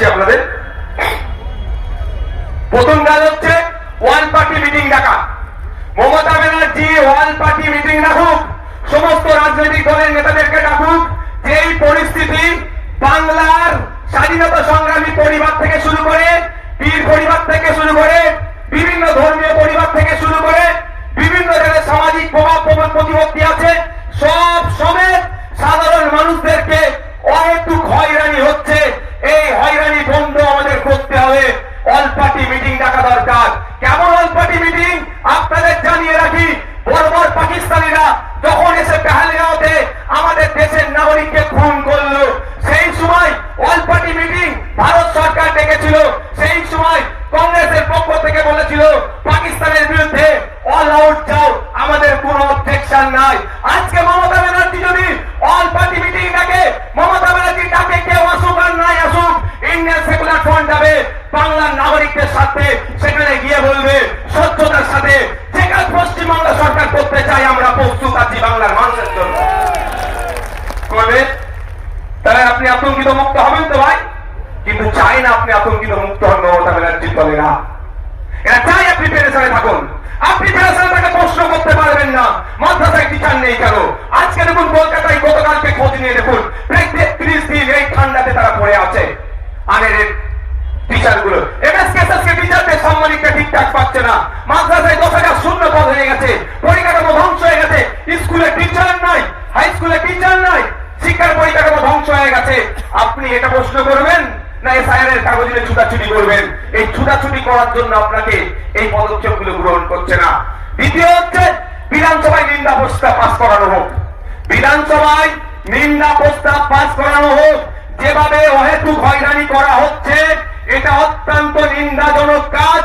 বলছি আপনাদের। প্রথম কাজ হচ্ছে ওয়ান পার্টি মিটিং ডাকা। Mamata Banerjee one party meeting ডাকুক। সমস্ত রাজনৈতিক দলের নেতাদেরকে ডাকুক। যে পরিস্থিতি বাংলার স্বাধীনতা সংগ্রামী পরিবার থেকে শুরু করে, বীর পরিবার থেকে শুরু করে, বিভিন্ন ধর্মীয় পরিবার থেকে শুরু করে, বিভিন্ন জায়গায় সামাজিক প্রভাব প্রভাব প্রতিপত্তি আছে সব সমেত সাধারণ মানুষদেরকে অহেতুক হয়রানি হচ্ছে এই হয়রানি বন্ধ আমাদের করতে হবে অল পার্টি মিটিং ডাকা দরকার। কেমন অল পার্টি মিটিং? আপনাদের জানিয়ে রাখি, বর্বর পাকিস্তানিরা যখন এসে পেহালগাঁওতে আমাদের দেশের নাগরিককে খুন করল, সেই সময় অল পার্টি মিটিং ভারত সরকার ডেকেছিল। সেই সময় কংগ্রেসের পক্ষ থেকে বলেছিল, পাকিস্তানের বিরুদ্ধে অল আউট যাও, আমাদের কোনো অবজেকশন নাই। সাথে সেখানে গিয়ে বলবে, সত্যতার সাথে যে কাজ পশ্চিমবাংলা সরকার করতে চাই আমরা প্রস্তুত আছি বাংলার মানুষের জন্য। তাহলে আপনি আতঙ্কিত মুক্ত হবেন তো ভাই? কিন্তু চাই না আপনি আতঙ্কিত মুক্ত হন মমতা ব্যানার্জির দলেরা। এরা চাই আপনি পেরেশানে থাকুন। আপনি পেরেশানে তাকে প্রশ্ন করতে পারবেন না। মাদ্রাসায় টিচার নেই কেন? আজকে দেখুন কলকাতায় গতকালকে খোঁজ নিয়ে দেখুন প্রায় তেত্রিশ দিন এই ঠান্ডাতে তারা পড়ে আছে। আনের টিচার ঠিকঠাক পাচ্ছে না। মাদ্রাসায় দশ হাজার শূন্য পদ হয়ে গেছে। পরিকাঠামো ধ্বংস হয়ে গেছে। স্কুলে টিচার নাই হাই স্কুলে টিচার নাই, শিক্ষার পরিকাঠামো ধ্বংস হয়ে গেছে। আপনি এটা প্রশ্ন করবেন না কাগজে ছুটাছুটি করবেন? এই ছুটাছুটি করার জন্য আপনাকে এই গ্রহণ করছে না। দ্বিতীয় হচ্ছে, বিধানসভায় নিন্দা প্রস্তাব পাস করানো হোক। বিধানসভায় নিন্দা প্রস্তাব পাস করানো হোক। যেভাবে অহেতুক হয়রানি করা হচ্ছে, এটা অত্যন্ত নিন্দাজনক কাজ।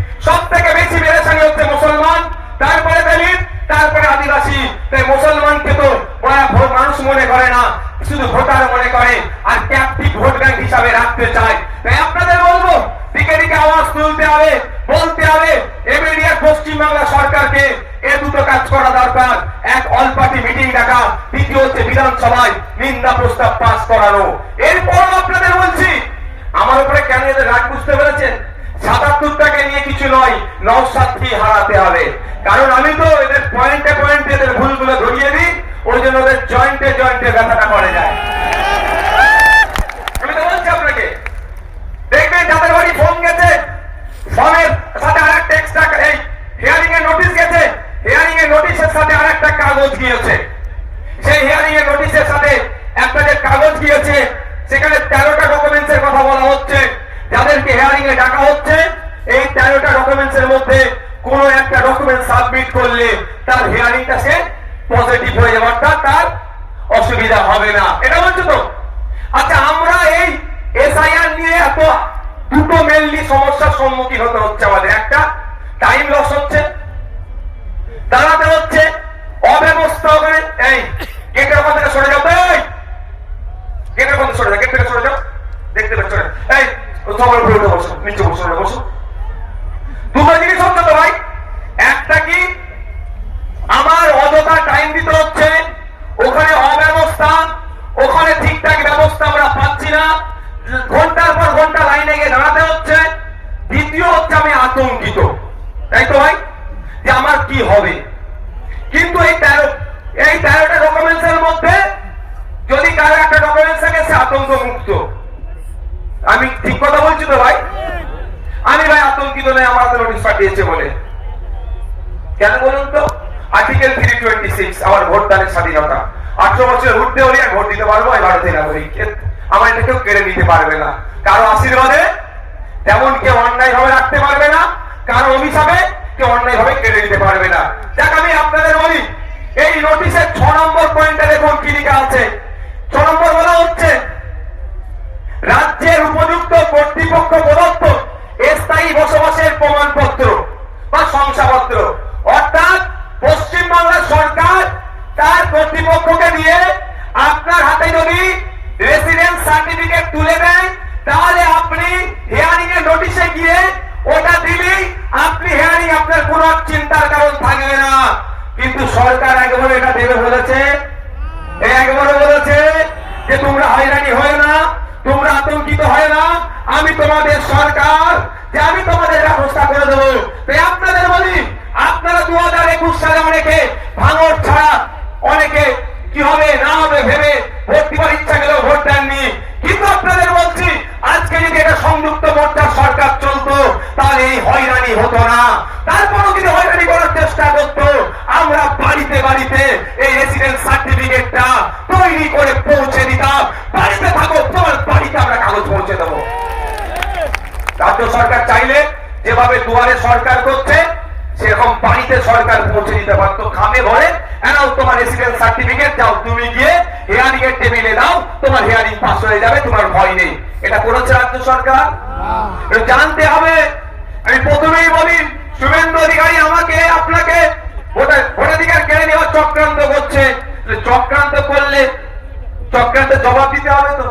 থেকে বেশি পেরেশানি হচ্ছে মুসলমান, তারপরে দলিত, তারপরে আদিবাসী। তাই মুসলমানকে তো ভোট মানুষ মনে করে না, শুধু ভোটার মনে করে, আর ক্যাপটিভ ভোট ব্যাংক হিসাবে রাখতে চায়। তাই আপনাদের বলব, দিকে দিকে আওয়াজ তুলতে হবে, বলতে হবে এমিডিয়েট পশ্চিমবাংলা সরকারকে এ দুটো কাজ করা দরকার। এক অল পার্টি মিটিং ডাকা, দ্বিতীয় হচ্ছে বিধানসভায় নিন্দা প্রস্তাব পাস করানো। এরপর আপনাদের বলছি, আমার উপরে কেন এদের রাগ বুঝতে পেরেছেন? সাতাত্তরটাকে নিয়ে কিছু নয় নৌসাক্ষী হারাতে হবে। কারণ আমি তো এদের পয়েন্টে পয়েন্টে এদের ভুলগুলো ধরিয়ে দিই, ওই জন্য ওদের জয়েন্টে জয়েন্টে ব্যথাটা করে যায়। আমি তো বলছি আপনাকে, দেখবেন যাদের বাড়ি ফোন গেছে ফোনের সাথে আর একটা এক্সট্রা এই হিয়ারিং এর নোটিশ গেছে হিয়ারিং এর নোটিশের সাথে আর একটা কাগজ গিয়েছে। সেই হিয়ারিং এর নোটিশের সাথে একটা যে কাগজ গিয়েছে, সেখানে তেরোটা ডকুমেন্টস এর কথা বলা হচ্ছে। যাদেরকে হিয়ারিং এ ডাকা হচ্ছে, এই তেরোটা ডকুমেন্টস এর মধ্যে কোন একটা ডকুমেন্ট সাবমিট করলে তার হিয়ারিংটা সে পজিটিভ হয়ে যাওয়াটা তার অসুবিধা হবে না। এটা বলছো তো? আচ্ছা আমরা এই এসআইআর নিয়ে এত দুটো মেনলি সমস্যার সম্মুখীন হতে হচ্ছে আমাদের। একটা টাইম লস হচ্ছে, দাঁড়াতে হচ্ছে, অব্যবস্থা ওখানে, এই গেটের ওখান থেকে সরে যাও তো, এই গেটের ওখান থেকে সরে যাও গেট থেকে সরে যাও দেখতে পাচ্ছ না এই উপরে উঠে বসো নিচে বসো বসো দুটো জিনিস হচ্ছে তো ভাই, একটা কি আমার অযথা টাইম দিতে হচ্ছে, ওখানে অব্যবস্থা, ওখানে ঠিকঠাক ব্যবস্থা আমরা পাচ্ছি না, ঘণ্টার পর ঘণ্টা লাইনে গিয়ে দাঁড়াতে হচ্ছে। দ্বিতীয় হচ্ছে আমি আতঙ্কিত। তাই তো ভাই? যে আমার কি হবে? কিন্তু এই তেরো, এই তেরোটা ডকুমেন্টস এর মধ্যে যদি কারও একটা ডকুমেন্টস থাকে, সে আতঙ্ক মুক্ত আমি ঠিক কথা বলছি তো ভাই? আমি ভাই আতঙ্কিত নয় আমার হাতে নোটিশ পাঠিয়েছে বলে। কেন বলুন তো? আর্টিকেল থ্রি টোয়েন্টি সিক্স আমার ভোটদানের স্বাধীনতা। আঠারো বছর উঠতে হলে ভোট দিতে পারব এই ভারতীয় নাগরিক। আমার এটা কেউ কেড়ে নিতে পারবে না। কারও আশীর্বাদে তেমন কেউ অন্যায় ভাবে রাখতে পারবে না, কারও অভিশাপে কেউ অন্যায় ভাবে কেড়ে নিতে পারবে না। দেখ, আমি আপনাদের বলি, এই নোটিশের ছ নম্বর পয়েন্টে দেখুন কি লেখা আছে? ছ নম্বর বলা হচ্ছে রাজ্যের উপযুক্ত কর্তৃপক্ষ প্রদত্ত স্থায়ী বসবাসের প্রমাণপত্র বা শংসাপত্র। অর্থাৎ পশ্চিমবাংলা সরকার তার কর্তৃপক্ষকে দিয়ে আপনার হাতে যদি রেসিডেন্স সার্টিফিকেট তুলে দেয়, তাহলে আপনি হেয়ারিং এর নোটিশে গিয়ে ওটা দিলেই আপনি হেয়ারিং আপনার কোন চিন্তার কারণ থাকবে না। কিন্তু সরকার একেবারে এটা দেবে বলেছে একেবারে বলেছে যে তোমরা হয়রানি হয় না। আতঙ্কিত হয় না। আমি তোমাদের সরকার। যে আমি তোমাদের ব্যবস্থা করে দেবো। আপনাদের বলি, আপনারা দু হাজার একুশ সালে অনেকে ভাঙর খামে ভরে এনাও তোমার রেসিডেন্স সার্টিফিকেট যাও তুমি গিয়ে হিয়ারিং এর টেবিলে দাও তোমার হিয়ারিং পাস হয়ে যাবে তোমার ভয় নেই। এটা করেছে রাজ্য সরকার। এটা জানতে হবে। আমি প্রথমেই বলি শুভেন্দু অধিকারী আমাকে আপনাকে ভোটাধিকার কেড়ে নেওয়ার চক্রান্ত করছে। চক্রান্ত করলে চক্রান্ত জবাব দিতে হবে তো।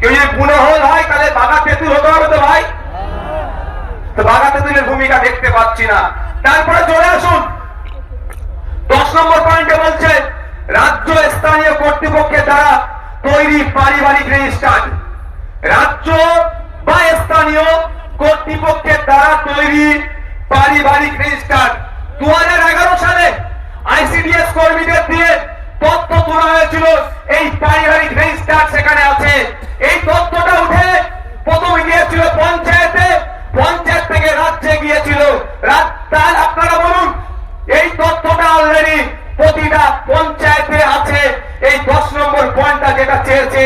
কেউ যদি পুনহল হয় তাহলে বাঘা তেঁতুল হতে হবে তো ভাই। তো বাঘা তেঁতুলের ভূমিকা দেখতে পাচ্ছি না। তারপরে চলে আসুন। দশ নম্বর পয়েন্টে বলছে, রাজ্য স্থানীয় কর্তৃপক্ষের দ্বারা তৈরি পারিবারিক রেজিস্ট্রার রাজ্য বা স্থানীয় কর্তৃপক্ষের দ্বারা তৈরি পারিবারিক রেজিস্ট্রার দু সালে আইসিডিএস কর্মীদের দিয়ে তথ্য তোলা হয়েছিল, এই পারিবারিক রেজিস্ট্রার সেখানে আছে। এই তথ্যটা উঠে প্রথমে গিয়েছিল তাহলে আপনারা বলুন, এই তথ্যটা অলরেডি প্রতিটা পঞ্চায়েতে আছে। এই দশ নম্বর পয়েন্টটা যেটা চেয়েছে,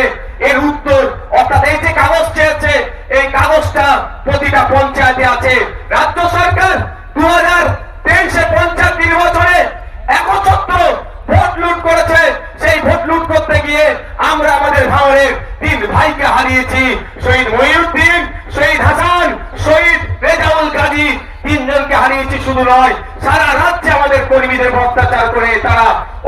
এর উত্তর, অর্থাৎ এই যে কাগজ চেয়েছে, এই কাগজটা প্রতিটা পঞ্চায়েতে আছে রাজ্য সরকার দু হাজার তেইশে পঞ্চায়েত নির্বাচনে একচ্ছত্র ভোট লুট করেছে সেই ভোট লুট করতে গিয়ে আমরা আমাদের ভাঙনের তিন ভাইকে হারিয়েছি শহীদ মহিউদ্দিন শহীদ হাসান শহীদ রেজাউল কাজী তিনজনকে শুধু নয়, সারা রাজ্যে আমাদের কর্মীদের অত্যাচার করে, তারা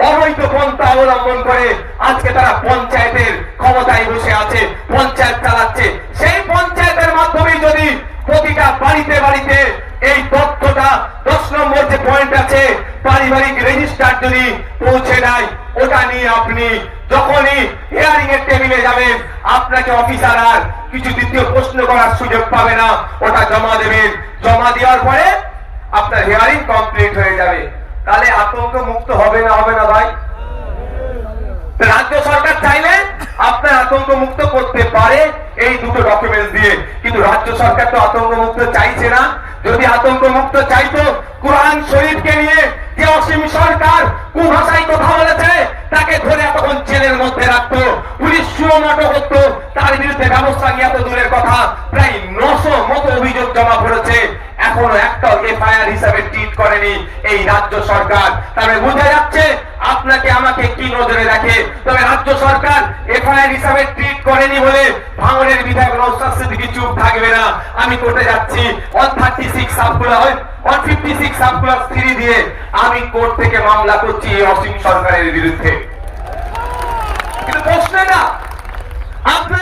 অবৈধ পন্থা অবলম্বন করে, আজকে তারা পঞ্চায়েতের ক্ষমতায় বসে আছে, পঞ্চায়েত চালাচ্ছে। সেই পঞ্চায়েতের মাধ্যমে যদি প্রতিটা বাড়িতে বাড়িতে এই তথ্যটা দশ নম্বর যে পয়েন্ট আছে, পারিবারিক রেজিস্টার যদি পৌঁছে দেয়, ওটা নিয়ে আপনি যখনই হিয়ারিং এর টেবিলে যাবেন, আপনাকে অফিসার আর কিছু দ্বিতীয় প্রশ্ন করার সুযোগ পাবে না, ওটা জমা দেবেন। জমা দেওয়ার পরে আপনার হিয়ারিং কমপ্লিট হয়ে যাবে। তাহলে আতঙ্ক মুক্ত হবে না হবে না ভাই? রাজ্য সরকার চাইলে আপনার আতঙ্ক মুক্ত করতে পারে এই দুটো ডকুমেন্টস দিয়ে। কিন্তু রাজ্য সরকার তো আতঙ্ক মুক্ত চাইছে না। যদি আতঙ্ক মুক্ত চাইতো, কোরআন শরীফকে নিয়ে যে অসীম সরকার কুভাষায় কথা বলেছে, তাকে ধরে এতক্ষণ জেলের মধ্যে রাখতো, পুলিশ সুমটো করতো, তার বিরুদ্ধে ব্যবস্থা নিয়ে এত দূরের কথা। প্রায় নশো মতো অভিযোগ জমা পড়েছে। এখনও একটাও এফআইআর হিসাবে ট্রিট করেনি এই রাজ্য সরকার। তবে বোঝা যাচ্ছে আপনাকে আমাকে কি নজরে রাখে তবে রাজ্য সরকার এফআইআর হিসাবে ট্রিট করেনি বলে ভাঙনের বিধায়ক নৌসাদ সিদ্দিকী চুপ থাকবে না। আমি কোর্টে যাচ্ছি। ওয়ান থার্টি সিক্স সাবগুলা ওয়ান ফিফটি সিক্স সাবগুলা থ্রি দিয়ে আমি কোর্ট থেকে মামলা করছি অসীম সরকারের বিরুদ্ধে। কিন্তু প্রশ্ন না আপনার